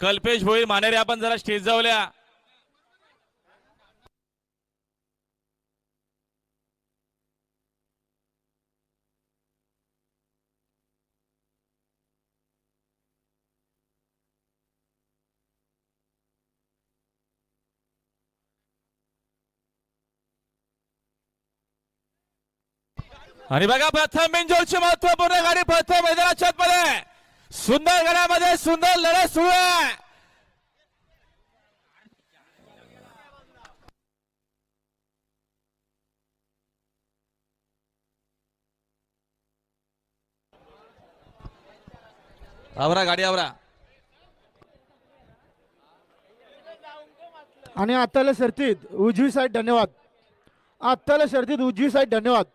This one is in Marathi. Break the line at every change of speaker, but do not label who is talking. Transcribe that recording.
कल्पेश भोईर मानेरे आपण जरा स्टेज जाऊल्या आणि बघा प्रथम बिंजोरची महत्त्वपूर्ण गाडी प्रथम मैदानाच्या मध्ये सुंदर गड्यामध्ये सुंदर लढत सुरू आहे. आवरा गाडी आवरा.
आणि आत्ताला शर्तीत उजवी साईड धन्यवाद. आत्ताला शर्तीत उजवी साईड धन्यवाद.